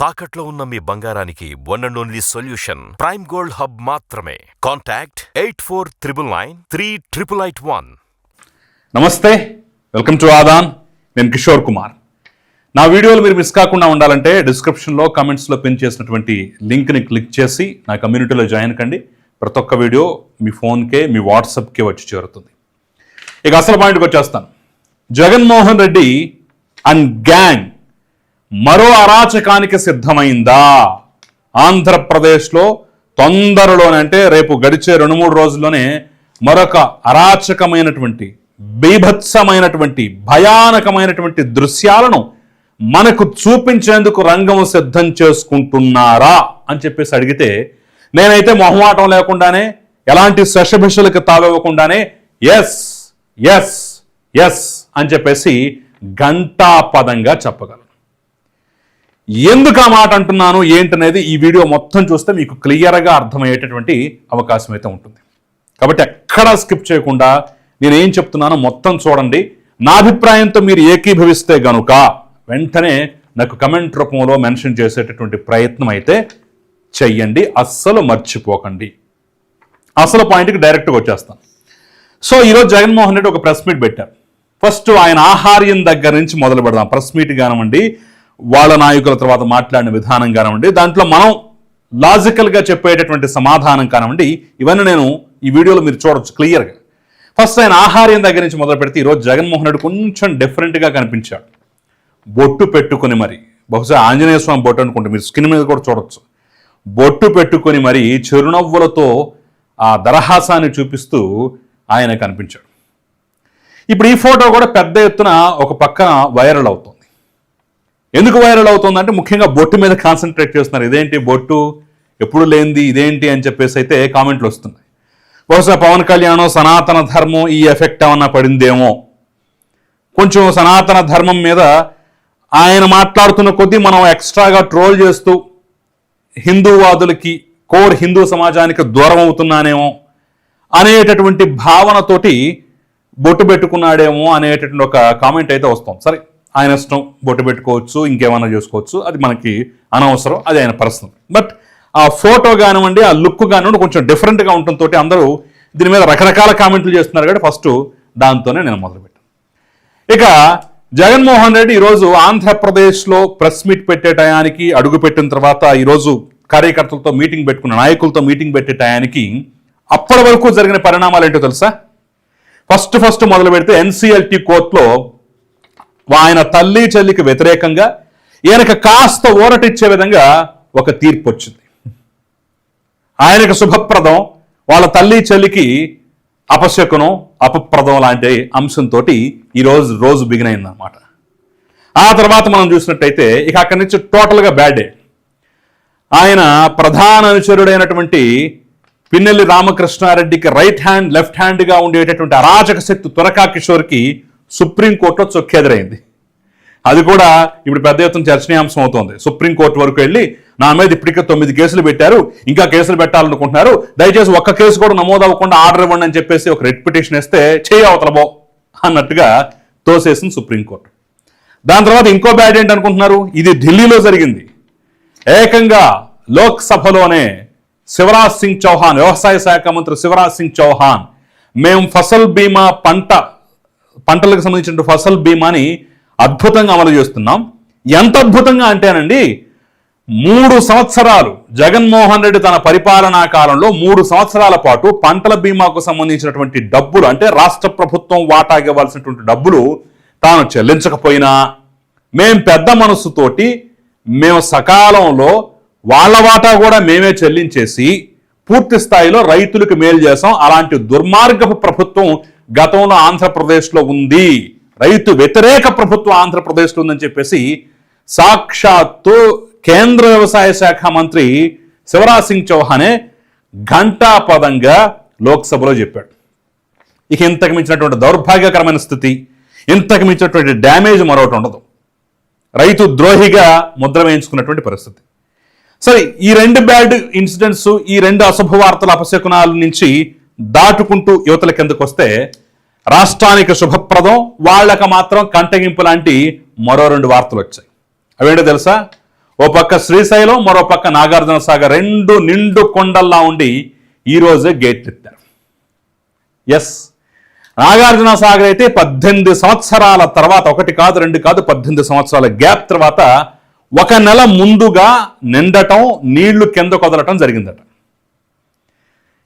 తాకట్లో ఉన్న మీ బంగారానికి one and only solution prime gold hub మాత్రమే. Contact eight four triple nine three triple eight one నమస్తే వెల్కమ్ టు ఆదాన్. నేను కిషోర్ కుమార్. నా వీడియోలు మీరు మిస్ కాకుండా ఉండాలంటే డిస్క్రిప్షన్లో కమెంట్స్లో పిన్ చేసినటువంటి లింక్ని క్లిక్ చేసి నా కమ్యూనిటీలో జాయిన్ కండి. ప్రతి ఒక్క వీడియో మీ ఫోన్కే మీ వాట్సాప్కే వచ్చి చేరుతుంది. ఇక అసలు పాయింట్కి వచ్చేస్తాను. జగన్మోహన్ రెడ్డి అండ్ గ్యాంగ్ మరో అరాచకానికి సిద్ధమైందా? ఆంధ్రప్రదేశ్లో తొందరలోనే అంటే రేపు గడిచే రెండు మూడు రోజుల్లోనే మరొక అరాచకమైనటువంటి బీభత్సమైనటువంటి భయానకమైనటువంటి దృశ్యాలను మనకు చూపించేందుకు రంగం సిద్ధం చేసుకుంటున్నారా అని చెప్పేసి అడిగితే నేనైతే మొహమాటం లేకుండానే ఎలాంటి శశభిషలకు తావివ్వకుండానే ఎస్ ఎస్ ఎస్ అని చెప్పేసి ఘంటాపదంగా చెప్పగలను. ఎందుకు ఆ మాట అంటున్నాను? ఏంటనేది ఈ వీడియో మొత్తం చూస్తే మీకు క్లియర్గా అర్థమయ్యేటటువంటి అవకాశం అయితే ఉంటుంది. కాబట్టి ఎక్కడా స్కిప్ చేయకుండా నేను ఏం చెప్తున్నానో మొత్తం చూడండి. నా అభిప్రాయంతో మీరు ఏకీభవిస్తే గనుక వెంటనే నాకు కమెంట్ రూపంలో మెన్షన్ చేసేటటువంటి ప్రయత్నం అయితే చెయ్యండి. అస్సలు మర్చిపోకండి. అసలు పాయింట్కి డైరెక్ట్గా వచ్చేస్తాను. సో ఈరోజు జగన్మోహన్ రెడ్డి ఒక ప్రెస్ మీట్ పెట్టారు. ఫస్ట్ ఆయన ఆహార్యం దగ్గర నుంచి మొదలు పెడదాం. ప్రెస్ మీట్ కానివ్వండి వాళ్ళ నాయకుల తర్వాత మాట్లాడిన విధానం కానివ్వండి దాంట్లో మనం లాజికల్గా చెప్పేటటువంటి సమాధానం కానివ్వండి ఇవన్నీ నేను ఈ వీడియోలో మీరు చూడవచ్చు క్లియర్గా ఫస్ట్ ఆయన ఆహార్యం దగ్గర నుంచి మొదలు పెడితే ఈరోజు జగన్మోహన్ రెడ్డి కొంచెం డిఫరెంట్గా కనిపించాడు. బొట్టు పెట్టుకుని మరి బహుశా ఆంజనేయ స్వామి బొట్టు అనుకుంటే మీరు స్కిన్ మీద కూడా చూడవచ్చు బొట్టు పెట్టుకొని మరి చిరునవ్వులతో ఆ దరహాసాన్ని చూపిస్తూ ఆయన కనిపించాడు. ఇప్పుడు ఈ ఫోటో కూడా పెద్ద ఎత్తున ఒక పక్కన వైరల్ అవుతుంది. ఎందుకు వైరల్ అవుతుందంటే ముఖ్యంగా బొట్టు మీద కాన్సన్ట్రేట్ చేస్తున్నారు. ఇదేంటి బొట్టు? ఎప్పుడు లేనిది ఇదేంటి అని చెప్పేసి అయితే కామెంట్లు వస్తున్నాయి. బహుశా పవన్ కళ్యాణం సనాతన ధర్మం ఈ ఎఫెక్ట్ ఏమన్నా పడిందేమో? కొంచెం సనాతన ధర్మం మీద ఆయన మాట్లాడుతున్న కొద్దీ మనం ఎక్స్ట్రాగా ట్రోల్ చేస్తూ హిందూవాదులకి కోర్ హిందూ సమాజానికి దూరం అవుతున్నానేమో? అనేటటువంటి భావనతోటి బొట్టు పెట్టుకున్నాడేమో అనేటటువంటి ఒక కామెంట్ అయితే వస్తాం సరే ఆయన ఇష్టం బొట్టు పెట్టుకోవచ్చు ఇంకేమైనా చేసుకోవచ్చు అది మనకి అనవసరం అది ఆయన పర్సనల్. బట్ ఆ ఫోటో కానివ్వండి ఆ లుక్ కానివ్వండి కొంచెం డిఫరెంట్గా ఉండటంతో అందరూ దీని మీద రకరకాల కామెంట్లు చేస్తున్నారు కాబట్టి ఫస్ట్ దాంతోనే నేను మొదలుపెట్టాను. ఇక జగన్మోహన్ రెడ్డి ఈరోజు ఆంధ్రప్రదేశ్లో ప్రెస్ మీట్ పెట్టే టయానికి అడుగు పెట్టిన తర్వాత ఈరోజు కార్యకర్తలతో మీటింగ్ పెట్టుకున్న నాయకులతో మీటింగ్ పెట్టే టయానికి అప్పటి వరకు జరిగిన పరిణామాలు ఏంటో తెలుసా? ఫస్ట్ ఫస్ట్ మొదలు పెడితే ఎన్సీఎల్టీ కోర్టులో ఆయన తల్లి చెల్లికి వ్యతిరేకంగా ఈయనకు కాస్త ఊరటిచ్చే విధంగా ఒక తీర్పు వచ్చింది ఆయనకు శుభప్రదం వాళ్ళ తల్లి చెల్లికి అపశకునం అపప్రదం లాంటి అంశంతో ఈరోజు రోజు బిగిన్ అయిందనమాట ఆ తర్వాత మనం చూసినట్టయితే ఇక అక్కడి నుంచి టోటల్గా బ్యాడ్. డే ఆయన ప్రధాన అనుచరుడైనటువంటి పిన్నెల్లి రామకృష్ణారెడ్డికి రైట్ హ్యాండ్ లెఫ్ట్ హ్యాండ్గా ఉండేటటువంటి అరాచక శక్తి తురకా కిషోర్కి సుప్రీంకోర్టులో చొక్కెదురైంది అది కూడా ఇప్పుడు పెద్ద ఎత్తున చర్చనీయాంశం అవుతోంది. సుప్రీంకోర్టు వరకు వెళ్ళి నా మీద ఇప్పటికే తొమ్మిది కేసులు పెట్టారు. ఇంకా కేసులు పెట్టాలనుకుంటున్నారు. దయచేసి ఒక్క కేసు కూడా నమోదు అవ్వకుండా ఆర్డర్ ఇవ్వండి అని చెప్పేసి ఒక రెడ్ పిటిషన్ ఇస్తే చేయ అవతలబో అన్నట్టుగా తోసేసింది సుప్రీంకోర్టు దాని తర్వాత ఇంకో బ్యాడ్ ఏంటి అనుకుంటున్నారు? ఇది ఢిల్లీలో జరిగింది. ఏకంగా లోక్సభలోనే శివరాజ్ సింగ్ చౌహాన్ వ్యవసాయ శాఖ మంత్రి శివరాజ్ సింగ్ చౌహాన్ మేము ఫసల్ బీమా పంట పంటలకు సంబంధించిన ఫసల్ బీమాని అద్భుతంగా అమలు చేస్తున్నాం. ఎంత అద్భుతంగా అంటేనండి మూడు సంవత్సరాలు జగన్మోహన్ రెడ్డి తన పరిపాలనా కాలంలో మూడు సంవత్సరాల పాటు పంటల బీమాకు సంబంధించినటువంటి డబ్బులు అంటే రాష్ట్ర ప్రభుత్వం వాటా ఇవ్వాల్సినటువంటి డబ్బులు తాను చెల్లించకపోయినా మేం పెద్ద మనస్సుతోటి మేము సకాలంలో వాళ్ళ వాటా కూడా మేమే చెల్లించేసి పూర్తి స్థాయిలో రైతులకు మేలు చేసాం అలాంటి దుర్మార్గపు ప్రభుత్వం గతంలో ఆంధ్రప్రదేశ్లో ఉంది. రైతు వ్యతిరేక ప్రభుత్వం ఆంధ్రప్రదేశ్లో ఉందని చెప్పేసి సాక్షాత్తు కేంద్ర వ్యవసాయ శాఖ మంత్రి శివరాజ్ సింగ్ చౌహానే ఘంటాపదంగా లోక్సభలో చెప్పాడు. ఇక ఇంతకు మించినటువంటి దౌర్భాగ్యకరమైన స్థితి ఇంతకు మించినటువంటి డ్యామేజ్ మరొకటి ఉండదు. రైతు ద్రోహిగా ముద్ర వేయించుకున్నటువంటి పరిస్థితి. సరే ఈ రెండు బ్యాడ్ ఇన్సిడెంట్స్ ఈ రెండు అశుభ వార్తల అపశకునాల నుంచి దాటుకుంటూ యువతల కిందకు వస్తే రాష్ట్రానికి శుభప్రదం వాళ్ళకి మాత్రం కంటగింపు లాంటి మరో రెండు వార్తలు వచ్చాయి. అవేంటో తెలుసా? ఓ పక్క శ్రీశైలం మరో పక్క నాగార్జున సాగర్ రెండు నిండు కొండల్లా ఉండి ఈ రోజే గేట్ ఎస్ నాగార్జున సాగర్ అయితే పద్దెనిమిది సంవత్సరాల తర్వాత ఒకటి కాదు రెండు కాదు పద్దెనిమిది సంవత్సరాల గ్యాప్ తర్వాత ఒక నెల ముందుగా నిండటం నీళ్ళు కింద కొదలటం జరిగిందట.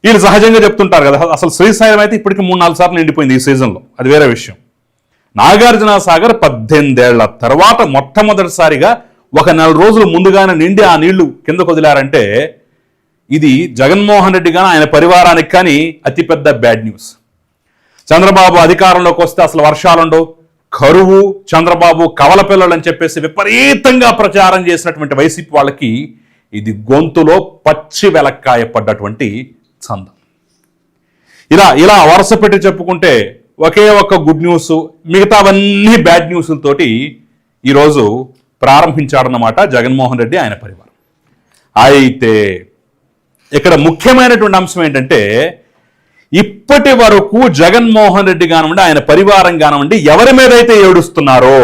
వీళ్ళు సహజంగా చెప్తుంటారు కదా అసలు శ్రీశైలం అయితే ఇప్పటికి మూడు నాలుగు సార్లు నిండిపోయింది ఈ సీజన్లో. అది వేరే విషయం. నాగార్జున సాగర్ పద్దెనిమిదేళ్ళ తర్వాత మొట్టమొదటిసారిగా ఒక నెల రోజులు ముందుగానే నిండి ఆ నీళ్ళు కింద వదిలారంటే ఇది జగన్మోహన్ రెడ్డి కానీ ఆయన పరివారానికి కానీ అతిపెద్ద బ్యాడ్ న్యూస్. చంద్రబాబు అధికారంలోకి వస్తే అసలు వర్షాలుండవు. కరువు చంద్రబాబు కవల పిల్లలు అని చెప్పేసి విపరీతంగా ప్రచారం చేసినటువంటి వైసీపీ వాళ్ళకి ఇది గొంతులో పచ్చి వెలక్కాయ పడ్డటువంటి చందం. ఇలా ఇలా వరుస పెట్టి చెప్పుకుంటే ఒకే ఒక్క గుడ్ న్యూస్ మిగతావన్నీ బ్యాడ్ న్యూస్లతోటి ఈరోజు ప్రారంభించాడన్నమాట జగన్మోహన్ రెడ్డి ఆయన పరివారం. అయితే ఇక్కడ ముఖ్యమైనటువంటి అంశం ఏంటంటే ఇప్పటి వరకు జగన్మోహన్ రెడ్డి కానివ్వండి ఆయన పరివారం కానివ్వండి ఎవరి మీదైతే ఏడుస్తున్నారో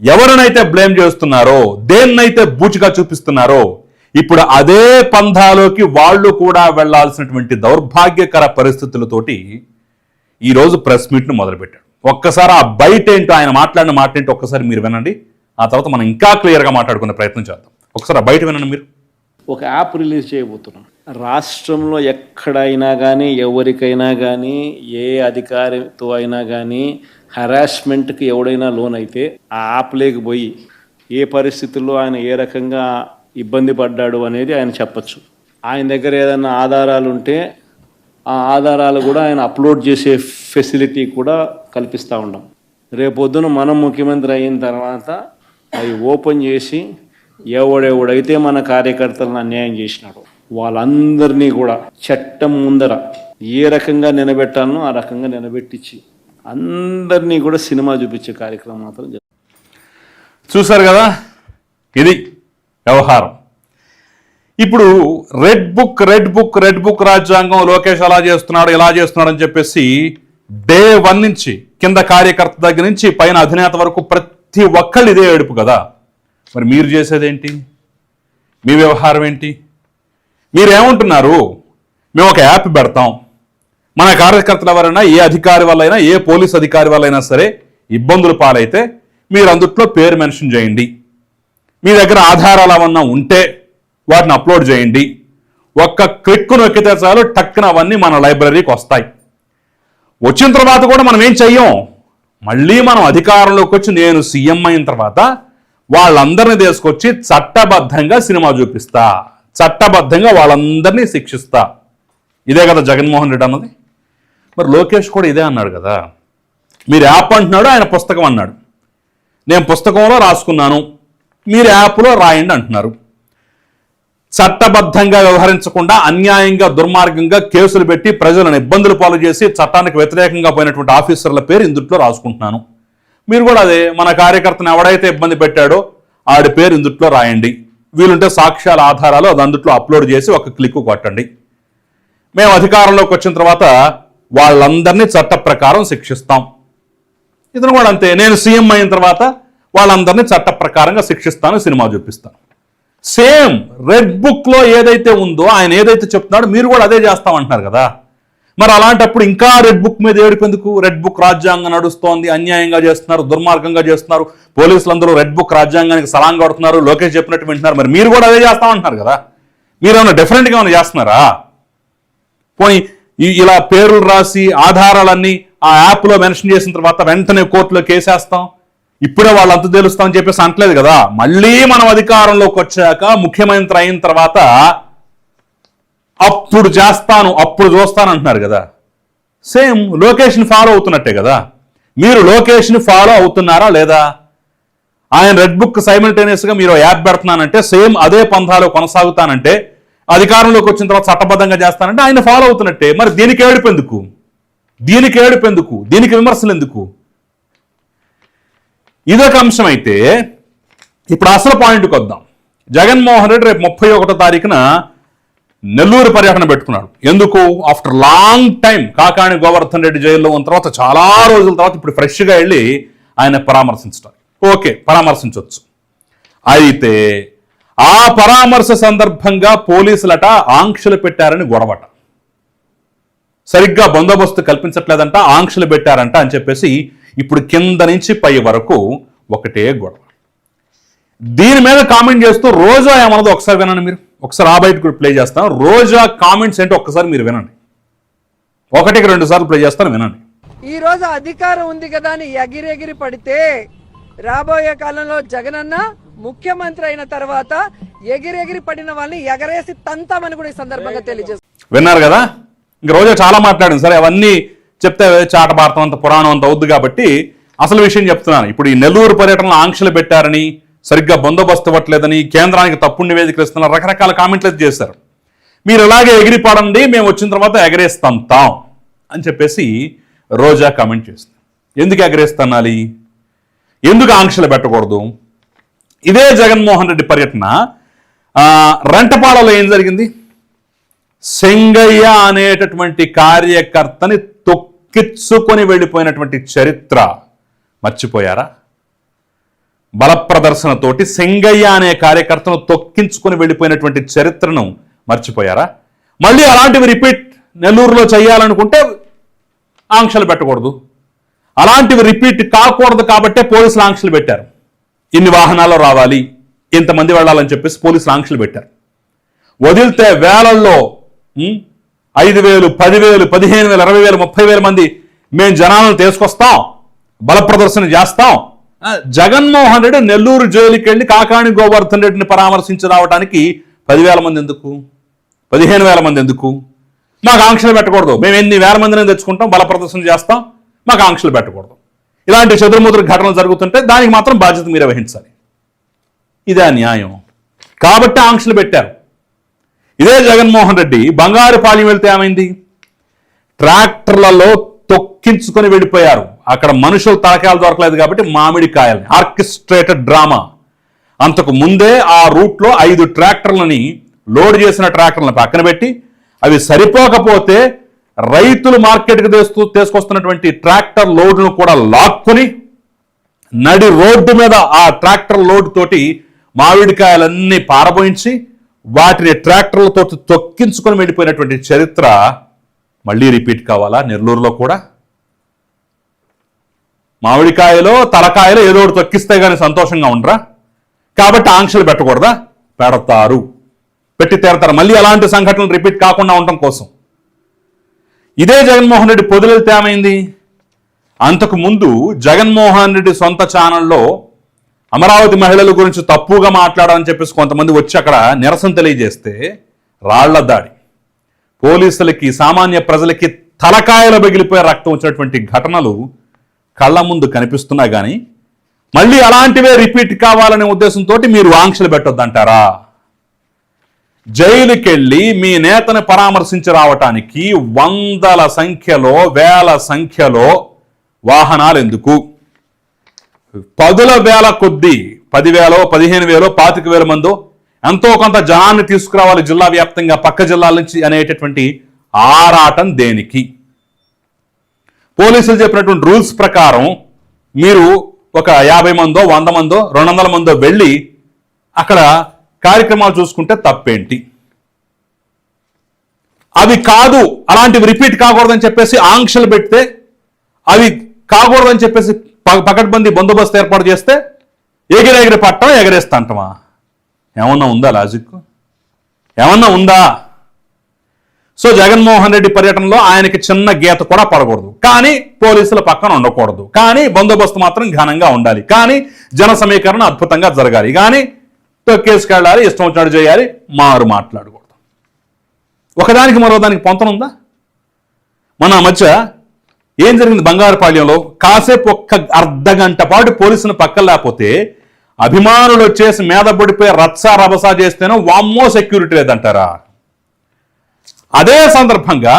ఎవరినైతే బ్లేమ్ చేస్తున్నారో దేన్నైతే బూచిగా చూపిస్తున్నారో ఇప్పుడు అదే పంధాలోకి వాళ్ళు కూడా వెళ్ళాల్సినటువంటి దౌర్భాగ్యకర పరిస్థితులతోటి ఈరోజు ప్రెస్ మీట్ను మొదలుపెట్టాడు. ఒక్కసారి ఆ బయట ఏంటో ఆయన మాట్లాడిన మాట ఏంటో ఒక్కసారి మీరు వినండి. ఆ తర్వాత మనం ఇంకా క్లియర్గా మాట్లాడుకునే ప్రయత్నం చేద్దాం. ఒకసారి ఆ బయట వినండి మీరు. ఒక యాప్ రిలీజ్ చేయబోతున్నాం. రాష్ట్రంలో ఎక్కడైనా కానీ ఎవరికైనా కానీ ఏ అధికారితో అయినా కానీ హరాస్మెంట్కి ఎవడైనా లోన్ అయితే ఆ యాప్ లేకపోయి ఏ పరిస్థితుల్లో ఆయన ఏ రకంగా ఇబ్బంది పడ్డాడు అనేది ఆయన చెప్పచ్చు. ఆయన దగ్గర ఏదైనా ఆధారాలు ఉంటే ఆ ఆధారాలు కూడా ఆయన అప్లోడ్ చేసే ఫెసిలిటీ కూడా కల్పిస్తూ ఉండం. రేపొద్దున మనం ముఖ్యమంత్రి అయిన తర్వాత అవి ఓపెన్ చేసి ఎవడెవడైతే మన కార్యకర్తలను అన్యాయం చేసినాడు వాళ్ళందరినీ కూడా చట్టం ముందర ఏ రకంగా నిలబెట్టాలనో ఆ రకంగా నిలబెట్టించి అందరినీ కూడా సినిమా చూపించే కార్యక్రమం మాత్రం చూసారు కదా? ఇది వ్యవహారం. ఇప్పుడు red book red book red book రాజ్యాంగం లోకేష్ అలా చేస్తున్నాడు ఇలా చేస్తున్నాడు అని చెప్పేసి డే వన్ నుంచి కింద కార్యకర్త దగ్గర నుంచి పైన అధినేత వరకు ప్రతి ఒక్కళ్ళు ఇదే ఏడుపు కదా. మరి మీరు చేసేదేంటి? మీ వ్యవహారం ఏంటి? మీరేమంటున్నారు? మేము ఒక యాప్ పెడతాం. మన కార్యకర్తల ఎవరైనా ఏ అధికారి వల్లైనా ఏ పోలీస్ అధికారి వల్లైనా సరే ఇబ్బందులు పాలైతే మీరు అందుట్లో పేరు మెన్షన్ చేయండి. మీ దగ్గర ఆధారాలు ఏమన్నా ఉంటే వాటిని అప్లోడ్ చేయండి. ఒక్క క్లిక్ నొక్కితే చాలు టక్కున అవన్నీ మన లైబ్రరీకి వస్తాయి. వచ్చిన తర్వాత కూడా మనం ఏం చెయ్యం? మళ్ళీ మనం అధికారంలోకి వచ్చి నేను సీఎం అయిన తర్వాత వాళ్ళందరినీ తీసుకొచ్చి చట్టబద్ధంగా సినిమా చూపిస్తా. చట్టబద్ధంగా వాళ్ళందరినీ శిక్షిస్తా. ఇదే కదా జగన్మోహన్ రెడ్డి అన్నది. మరి లోకేష్ కూడా ఇదే అన్నాడు కదా. మీరు యాప్ అంటున్నాడు ఆయన పుస్తకం అన్నాడు. నేను పుస్తకంలో రాసుకున్నాను. మీరు యాప్లో రాయండి అంటున్నారు. చట్టబద్ధంగా వ్యవహరించకుండా అన్యాయంగా దుర్మార్గంగా కేసులు పెట్టి ప్రజలను ఇబ్బందులు పాలు చేసి చట్టానికి వ్యతిరేకంగా పోయినటువంటి ఆఫీసర్ల పేరు ఇందుట్లో రాసుకుంటున్నాను. మీరు కూడా అదే మన కార్యకర్తను ఎవడైతే ఇబ్బంది పెట్టాడో ఆడి పేరు ఇందుట్లో రాయండి. వీలుంటే సాక్ష్యాల ఆధారాలు అది అందుట్లో అప్లోడ్ చేసి ఒక క్లిక్ కొట్టండి. మేము అధికారంలోకి వచ్చిన తర్వాత వాళ్ళందరినీ చట్ట ప్రకారం శిక్షిస్తాం. ఇతను కూడా అంతే. నేను సీఎం అయిన తర్వాత వాళ్ళందరినీ చట్ట ప్రకారంగా శిక్షిస్తాను సినిమా చూపిస్తాను. సేమ్ రెడ్ బుక్లో ఏదైతే ఉందో ఆయన ఏదైతే చెప్తున్నాడో మీరు కూడా అదే చేస్తామంటున్నారు కదా. మరి అలాంటప్పుడు ఇంకా రెడ్ బుక్ మీద ఏడిపేందుకు? రెడ్ బుక్ రాజ్యాంగం నడుస్తోంది అన్యాయంగా చేస్తున్నారు దుర్మార్గంగా చేస్తున్నారు. పోలీసులు అందరూ రెడ్ బుక్ రాజ్యాంగానికి సలాం కొడుతున్నారు లోకేష్ చెప్పినట్టు వింటున్నారు. మరి మీరు కూడా అదే చేస్తామంటున్నారు కదా. మీరు ఏమైనా డిఫరెంట్గా ఏమైనా చేస్తున్నారా? పోనీ ఈ- ఇలా పేర్లు రాసి ఆధారాలన్నీ ఆ యాప్లో మెన్షన్ చేసిన తర్వాత వెంటనే కోర్టులో కేసేస్తాం. ఇప్పుడే వాళ్ళు అంత తెలుస్తామని చెప్పేసి అంటలేదు కదా. మళ్ళీ మనం అధికారంలోకి వచ్చాక ముఖ్యమంత్రి అయిన తర్వాత అప్పుడు చేస్తాను అప్పుడు చూస్తాను అంటున్నారు కదా. సేమ్ లొకేషన్ ఫాలో అవుతున్నట్టే కదా. మీరు లొకేషన్ ఫాలో అవుతున్నారా లేదా? ఆయన రెడ్ బుక్ సైమిల్టేనియస్గా మీరు యాప్ పెడుతున్నానంటే సేమ్ అదే పంథాలో కొనసాగుతానంటే అధికారంలోకి వచ్చిన తర్వాత చట్టబద్ధంగా చేస్తానంటే ఆయన ఫాలో అవుతున్నట్టే. మరి దీనికి ఏడుపెందుకు దీనికి ఏడుపెందుకు దీనికి విమర్శలు ఎందుకు? ఇదొక అంశం అయితే ఇప్పుడు అసలు పాయింట్కి వద్దాం. జగన్మోహన్ రెడ్డి రేపు ముప్పై ఒకటో తారీఖున నెల్లూరు పర్యటన పెట్టుకున్నాడు. ఎందుకు? After long time Kakani Govardhan Reddy జైల్లో ఉన్న తర్వాత చాలా రోజుల తర్వాత ఇప్పుడు ఫ్రెష్గా వెళ్ళి ఆయన పరామర్శించడం. ఓకే పరామర్శించవచ్చు. అయితే ఆ పరామర్శ సందర్భంగా పోలీసులట ఆంక్షలు పెట్టారని గొడవట. సరిగ్గా బందోబస్తు కల్పించట్లేదంట ఆంక్షలు పెట్టారంట అని చెప్పేసి ఇప్పుడు కింద నుంచి పై వరకు ఒకటే గొడవ. దీని మీద కామెంట్ చేస్తూ రోజా ఏమన్నదో ఒకసారి వినండి మీరు. ఒకసారి ఆ బయట కూడా ప్లే చేస్తాం. రోజా కామెంట్స్ ఏంటో ఒక్కసారి మీరు వినండి. ఒకటికి రెండు సార్లు ప్లే చేస్తాను వినండి. ఈ రోజు అధికారం ఉంది కదా అని ఎగిరెగిరి పడితే రాబోయే కాలంలో జగనన్న ముఖ్యమంత్రి అయిన తర్వాత ఎగిరెగిరి పడిన వాళ్ళని ఎగరేసి తంతామని కూడా ఈ సందర్భంగా తెలియజేస్తారు విన్నారు కదా? ఇంక రోజా చాలా మాట్లాడింది. సరే అవన్నీ చెప్తే చాట భారతం అంత పురాణం అంత అవుద్ది కాబట్టి అసలు విషయం చెప్తున్నాను. ఇప్పుడు ఈ నెల్లూరు పర్యటనలో ఆంక్షలు పెట్టారని సరిగ్గా బందోబస్తు ఇవ్వట్లేదని కేంద్రానికి తప్పుడు నివేదికలు ఇస్తున్నారు రకరకాల కామెంట్లు చేశారు. మీరు ఇలాగే ఎగిరిపడండి మేము వచ్చిన తర్వాత ఎగరేస్తాంతాం అని చెప్పేసి రోజా కామెంట్ చేస్తుంది ఎందుకు ఎగరేస్తానాలి ఎందుకు ఆంక్షలు పెట్టకూడదు? ఇదే జగన్మోహన్ రెడ్డి పర్యటన రంటపాలలో ఏం జరిగింది? సెంగయ్య అనేటటువంటి కార్యకర్తని కిచ్చుకొని వెళ్ళిపోయినటువంటి చరిత్ర మర్చిపోయారా? బలప్రదర్శనతోటి సింగయ్య సెంగయ్య అనే కార్యకర్తను తొక్కించుకొని వెళ్ళిపోయినటువంటి చరిత్రను మర్చిపోయారా? మళ్ళీ అలాంటివి రిపీట్ నెల్లూరులో చేయాలనుకుంటే ఆంక్షలు పెట్టకూడదు. అలాంటివి రిపీట్ కాకూడదు కాబట్టే పోలీసులు ఆంక్షలు పెట్టారు. ఇన్ని వాహనాలు రావాలి ఇంతమంది వెళ్ళాలని చెప్పేసి పోలీసులు ఆంక్షలు పెట్టారు. వదిలితే వేలల్లో ఐదు వేలు పదివేలు పదిహేను వేలు ఇరవై వేలు ముప్పై వేల మంది మేము జనాలను తీసుకొస్తాం బల ప్రదర్శన చేస్తాం జగన్మోహన్ రెడ్డి నెల్లూరు జైలుకి వెళ్ళి కాకాణి గోవర్ధన్ రెడ్డిని పరామర్శించి రావడానికి పదివేల మంది ఎందుకు? పదిహేను వేల మంది ఎందుకు? మాకు ఆంక్షలు పెట్టకూడదు. మేము ఎన్ని వేల మందిని తెచ్చుకుంటాం బల ప్రదర్శన చేస్తాం మాకు ఆంక్షలు పెట్టకూడదు. ఇలాంటి చదురుముదురు ఘటనలు జరుగుతుంటే దానికి మాత్రం బాధ్యత మీరే వహించాలి. ఇదే న్యాయం కాబట్టి ఆంక్షలు పెట్టారు. ఇదే జగన్మోహన్ రెడ్డి బంగారుపాలెం వెళ్తే ఏమైంది? ట్రాక్టర్లలో తొక్కించుకొని వెళ్ళిపోయారు. అక్కడ మనుషులు తలకాయలు దొరకలేదు కాబట్టి మామిడికాయలని ఆర్కెస్ట్రేటెడ్ డ్రామా. అంతకు ముందే ఆ రూట్లో ఐదు ట్రాక్టర్లని లోడ్ చేసిన ట్రాక్టర్లను పక్కన పెట్టి అవి సరిపోకపోతే రైతులు మార్కెట్కి తెస్తూ తీసుకొస్తున్నటువంటి ట్రాక్టర్ లోడ్ను కూడా లాక్కుని నడి రోడ్డు మీద ఆ ట్రాక్టర్ లోడ్ తోటి మామిడికాయలన్నీ పారబోయించి వాటిని ట్రాక్టర్లతో తొక్కించుకొని వెళ్ళిపోయినటువంటి చరిత్ర మళ్ళీ రిపీట్ కావాలా? నెల్లూరులో కూడా? మామిడికాయలో తలకాయలో ఏదో ఒకటి తొక్కిస్తే కానీ సంతోషంగా ఉండరా? కాబట్టి ఆంక్షలు పెట్టకూడదా? పెడతారు. పెట్టి తీరతారు. మళ్ళీ అలాంటి సంఘటనలు రిపీట్ కాకుండా ఉండటం కోసం. ఇదే జగన్మోహన్ రెడ్డి పొదులెళ్తే ఏమైంది? అంతకు ముందు జగన్మోహన్ రెడ్డి సొంత ఛానల్లో అమరావతి మహిళల గురించి తప్పుగా మాట్లాడాలని చెప్పేసి కొంతమంది వచ్చి అక్కడ నిరసన తెలియజేస్తే రాళ్ళ దాడి. పోలీసులకి సామాన్య ప్రజలకి తలకాయలు పగిలిపోయే రక్తం వచ్చినటువంటి ఘటనలు కళ్ళ ముందు కనిపిస్తున్నా కానీ మళ్ళీ అలాంటివే రిపీట్ కావాలనే ఉద్దేశంతో మీరు ఆంక్షలు పెట్టొద్దంటారా? జైలుకెళ్ళి మీ నేతను పరామర్శించి రావటానికి వందల సంఖ్యలో వేల సంఖ్యలో వాహనాలు ఎందుకు పదుల వేల కొద్దీ పదివేలో పదిహేను వేలో పాతిక వేల మందో ఎంతో కొంత జనాన్ని తీసుకురావాలి జిల్లా వ్యాప్తంగా పక్క జిల్లాల నుంచి అనేటటువంటి ఆరాటం దేనికి? పోలీసులు చెప్పినటువంటి రూల్స్ ప్రకారం మీరు ఒక యాభై మందో వంద మందో రెండు వందల మందో వెళ్ళి అక్కడ కార్యక్రమాలు చూసుకుంటే తప్పేంటి? అవి కాదు అలాంటివి రిపీట్ కాకూడదని చెప్పేసి ఆంక్షలు పెడితే అవి కాకూడదని చెప్పేసి పకడ్బందీ బందోబస్తు ఏర్పాటు చేస్తే ఎగిరెగిరి పట్టం ఎగరేస్తా అంటమా? ఏమన్నా ఉందా లాజిక్ ఏమన్నా ఉందా? సో జగన్మోహన్ రెడ్డి పర్యటనలో ఆయనకి చిన్న గీత కూడా పడకూడదు. కానీ పోలీసుల పక్కన ఉండకూడదు. కానీ బందోబస్తు మాత్రం ఘనంగా ఉండాలి. కానీ జన సమీకరణ అద్భుతంగా జరగాలి. కానీ తొక్కేసుకెళ్ళాలి ఇష్టం వచ్చినట్టు చేయాలి మారు మాట్లాడకూడదు. ఒకదానికి మరో దానికి పొంతనుందా మన మధ్య ఏం జరిగింది బంగారుపాళ్యంలో? కాసేపు ఒక్క అర్ధ గంట పాటు పోలీసులు పక్కన లేకపోతే అభిమానులు వచ్చేసి మీద పడిపోయి రత్సా రభసా చేస్తేనో వామ్మో సెక్యూరిటీ లేదంటారా? అదే సందర్భంగా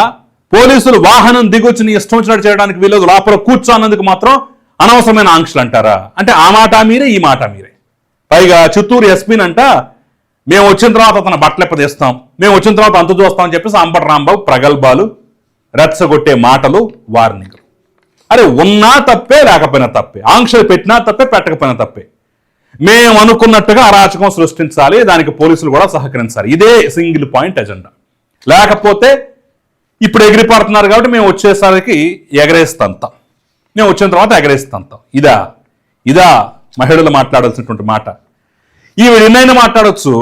పోలీసులు వాహనం దిగొచ్చి నీ ఇష్టం వచ్చినట్టు చేయడానికి వీళ్ళు లోపల కూర్చోన్నందుకు మాత్రం అనవసరమైన ఆంక్షలు అంటారా? అంటే ఆ మాట మీరే ఈ మాట మీరే. పైగా చిత్తూరు ఎస్పీనంట మేము వచ్చిన తర్వాత అతను బట్టలెప్పదీస్తాం మేము వచ్చిన తర్వాత అంత చూస్తాం అని చెప్పేసి అంబటి రాంబాబు ప్రగల్భాలు రెచ్చగొట్టే మాటలు వార్నింగ్లు అరే ఉన్నా తప్పే లేకపోయినా తప్పే. ఆంక్షలు పెట్టినా తప్పే పెట్టకపోయినా తప్పే. మేము అనుకున్నట్టుగా అరాచకం సృష్టించాలి దానికి పోలీసులు కూడా సహకరించాలి. ఇదే సింగిల్ పాయింట్ ఎజెండా. లేకపోతే ఇప్పుడు ఎగిరిపడుతున్నారు కాబట్టి మేము వచ్చేసరికి ఎగరేస్తాంతాం. మేము వచ్చిన తర్వాత ఎగరేస్తాంతాం. ఇదా ఇదా మహిళలు మాట్లాడాల్సినటువంటి మాట. ఈవిడ ఎన్నైనా మాట్లాడొచ్చు.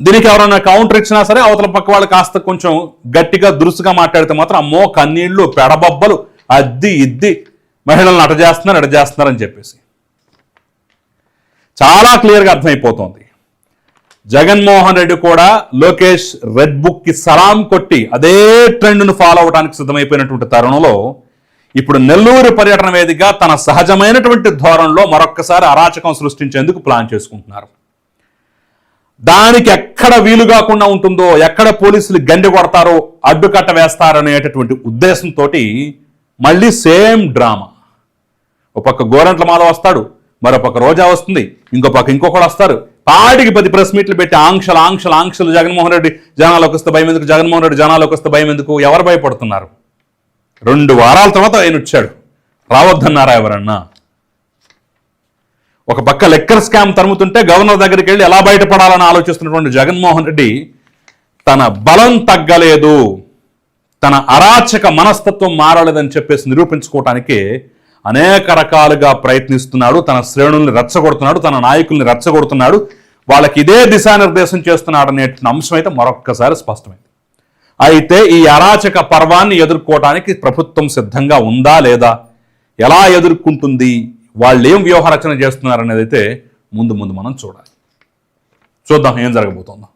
దీనికి ఎవరైనా కౌంటర్ ఇచ్చినా సరే అవతల పక్క వాళ్ళు కాస్త కొంచెం గట్టిగా దురుసుగా మాట్లాడితే మాత్రం అమ్మో కన్నీళ్ళు పెడబొబ్బలు అద్ది ఇద్ది మహిళలను అటజేస్తున్నారు చేస్తున్నారు అట అని చెప్పేసి. చాలా క్లియర్గా అర్థమైపోతోంది. జగన్మోహన్ రెడ్డి కూడా లోకేష్ రెడ్ బుక్కి సలాం కొట్టి అదే ట్రెండ్ను ఫాలో అవడానికి సిద్ధమైపోయినటువంటి తరుణంలో ఇప్పుడు నెల్లూరు పర్యటన వేదికగా తన సహజమైనటువంటి ధోరణిలో మరొక్కసారి అరాచకం సృష్టించేందుకు ప్లాన్ చేసుకుంటున్నారు. దానికి ఎక్కడ వీలు కాకుండా ఉంటుందో ఎక్కడ పోలీసులు గండి కొడతారో అడ్డుకట్ట వేస్తారనేటటువంటి ఉద్దేశంతో మళ్ళీ సేమ్ డ్రామా. ఒక పక్క గోరంట్ల మాధవ్ వస్తాడు మరొక రోజా వస్తుంది ఇంకో పక్క ఇంకొకడు వస్తారు. పాటికి పది ప్రెస్ మీట్లు పెట్టి ఆంక్షలు ఆంక్షలు ఆంక్షలు జగన్మోహన్ రెడ్డి జనాలకు వస్తే భయం ఎందుకు జగన్మోహన్ రెడ్డి జనాలకు వస్తే భయం ఎందుకు ఎవరు భయపడుతున్నారు? రెండు వారాల తర్వాత ఆయన వచ్చాడు. రావద్దన్నారా ఎవరన్నా? ఒక పక్క లెక్కర్ స్కామ్ తరుముతుంటే గవర్నర్ దగ్గరికి వెళ్ళి ఎలా బయటపడాలని ఆలోచిస్తున్నటువంటి జగన్మోహన్ రెడ్డి తన బలం తగ్గలేదు తన అరాచక మనస్తత్వం మారలేదని చెప్పేసి నిరూపించుకోవటానికి అనేక రకాలుగా ప్రయత్నిస్తున్నాడు తన శ్రేణుల్ని రెచ్చగొడుతున్నాడు తన నాయకుల్ని రెచ్చగొడుతున్నాడు వాళ్ళకి ఇదే దిశానిర్దేశం చేస్తున్నాడు అనే అంశం అయితే మరొక్కసారి స్పష్టమైంది. అయితే ఈ అరాచక పర్వాన్ని ఎదుర్కోవటానికి ప్రభుత్వం సిద్ధంగా ఉందా లేదా? ఎలా ఎదుర్కొంటుంది? వాళ్ళు ఏం వ్యూహరచన చేస్తున్నారు అనేది అయితే ముందు ముందు మనం చూడాలి. చూద్దాం ఏం జరగబోతుందో.